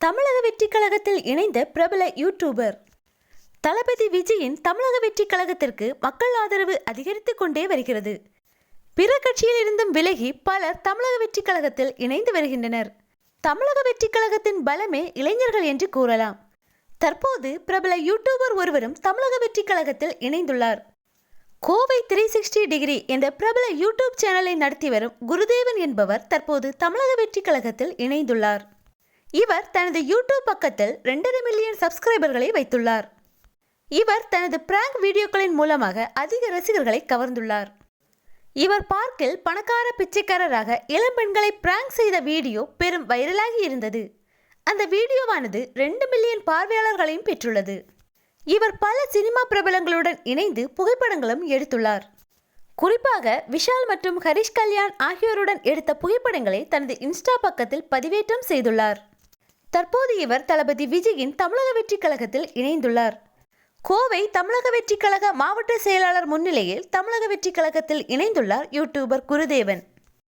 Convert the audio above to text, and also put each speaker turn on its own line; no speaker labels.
தமிழக வெற்றி கழகத்தில் இணைந்த பிரபல யூடியூபர் தளபதி விஜயின் தமிழக வெற்றி கழகத்திற்கு மக்கள் ஆதரவு அதிகரித்து கொண்டே வருகிறது. பிற கட்சியில் இருந்தும் விலகி பலர் தமிழக வெற்றி கழகத்தில் இணைந்து வருகின்றனர். தமிழக வெற்றி கழகத்தின் பலமே இளைஞர்கள் என்று கூறலாம். தற்போது பிரபல யூடியூபர் ஒருவரும் தமிழக வெற்றி கழகத்தில் இணைந்துள்ளார். கோவை த்ரீ சிக்ஸ்டி டிகிரி என்ற பிரபல யூடியூப் சேனலை நடத்தி வரும் குருதேவன் என்பவர் தற்போது தமிழக வெற்றி கழகத்தில் இணைந்துள்ளார். இவர் தனது யூடியூப் பக்கத்தில் ரெண்டரை மில்லியன் சப்ஸ்கிரைபர்களை வைத்துள்ளார். இவர் தனது பிராங்க் வீடியோக்களின் மூலமாக அதிக ரசிகர்களை கவர்ந்துள்ளார். இவர் பார்க்கில் பணக்கார பிச்சைக்காரராக இளம்பெண்களை பிராங்க் செய்த வீடியோ பெரும் வைரலாகி இருந்தது. அந்த வீடியோவானது ரெண்டு மில்லியன் பார்வையாளர்களையும் பெற்றுள்ளது. இவர் பல சினிமா பிரபலங்களுடன் இணைந்து புகைப்படங்களும் எடுத்துள்ளார். குறிப்பாக விஷால் மற்றும் ஹரிஷ் கல்யாண் ஆகியோருடன் எடுத்த புகைப்படங்களை தனது இன்ஸ்டா பக்கத்தில் பதிவேற்றம் செய்துள்ளார். தற்போது இவர் தளபதி விஜயின் தமிழக வெற்றிக் கழகத்தில் இணைந்துள்ளார். கோவை தமிழக வெற்றிக் கழக மாவட்ட செயலாளர் முன்னிலையில் தமிழக வெற்றிக் கழகத்தில் இணைந்துள்ளார் யூடியூபர் குருதேவன்.